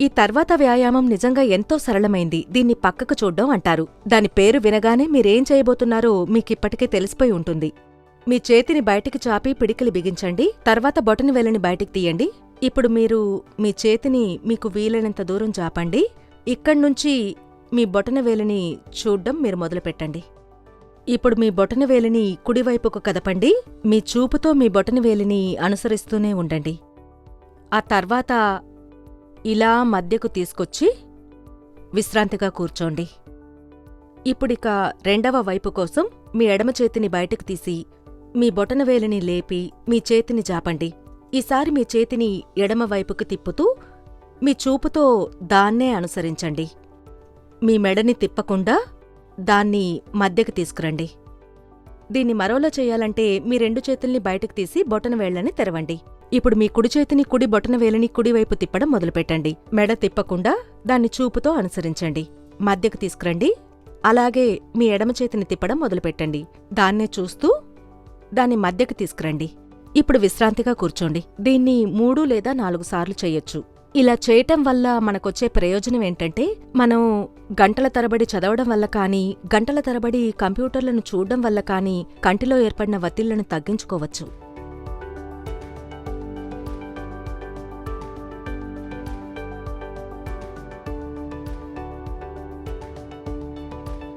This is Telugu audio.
ఈ తర్వాత వ్యాయామం నిజంగా ఎంతో సరళమైంది. దీన్ని పక్కకు చూడ్డం అంటారు. దాని పేరు వినగానే మీరేం చేయబోతున్నారో మీకిప్పటికే తెలిసిపోయి ఉంటుంది. మీ చేతిని బయటికి చాపి పిడికిలి బిగించండి. తర్వాత బొటని వెలని బయటికి తీయండి. ఇప్పుడు మీరు మీ చేతిని మీకు వీలైనంత దూరం చాపండి. ఇక్కడ్నుంచి మీ బొటన వేలిని చూడ్డం మీరు మొదలుపెట్టండి ఇప్పుడు మీ బొటన వేలిని కుడివైపుకు కదపండి. మీ చూపుతో మీ బొటన వేలిని అనుసరిస్తూనే ఉండండి. ఆ తర్వాత ఇలా మధ్యకు తీసుకొచ్చి విశ్రాంతిగా కూర్చోండి. ఇప్పుడిక రెండవ వైపు కోసం మీ ఎడమ చేతిని బయటకు తీసి మీ బొటనవేలిని లేపి మీ చేతిని జాపండి. ఈసారి మీ చేతిని ఎడమవైపుకు తిప్పుతూ మీ చూపుతో దాన్నే అనుసరించండి. మీ మెడని తిప్పకుండా దాన్ని మధ్యకు తీసుకురండి. దీన్ని మరోలా చేయాలంటే మీ రెండు చేతుల్ని బయటకు తీసి బొటనవేళ్ళని తెరవండి. ఇప్పుడు మీ కుడి చేతిని కుడి బొటనవేలిని కుడివైపు తిప్పడం మొదలుపెట్టండి. మెడ తిప్పకుండా దాన్ని చూపుతో అనుసరించండి. మధ్యకు తీసుకురండి. అలాగే మీ ఎడమ చేతిని తిప్పడం మొదలుపెట్టండి. దాన్నే చూస్తూ దాన్ని మధ్యకు తీసుకురండి. ఇప్పుడు విశ్రాంతిగా కూర్చోండి. దీన్ని మూడు లేదా నాలుగు సార్లు చేయొచ్చు. ఇలా చేయటం వల్ల మనకొచ్చే ప్రయోజనం ఏంటంటే మనం గంటల తరబడి చదవడం వల్ల కానీ గంటల తరబడి కంప్యూటర్లను చూడడం వల్ల కానీ కంటిలో ఏర్పడిన వత్తిళ్ళను తగ్గించుకోవచ్చు.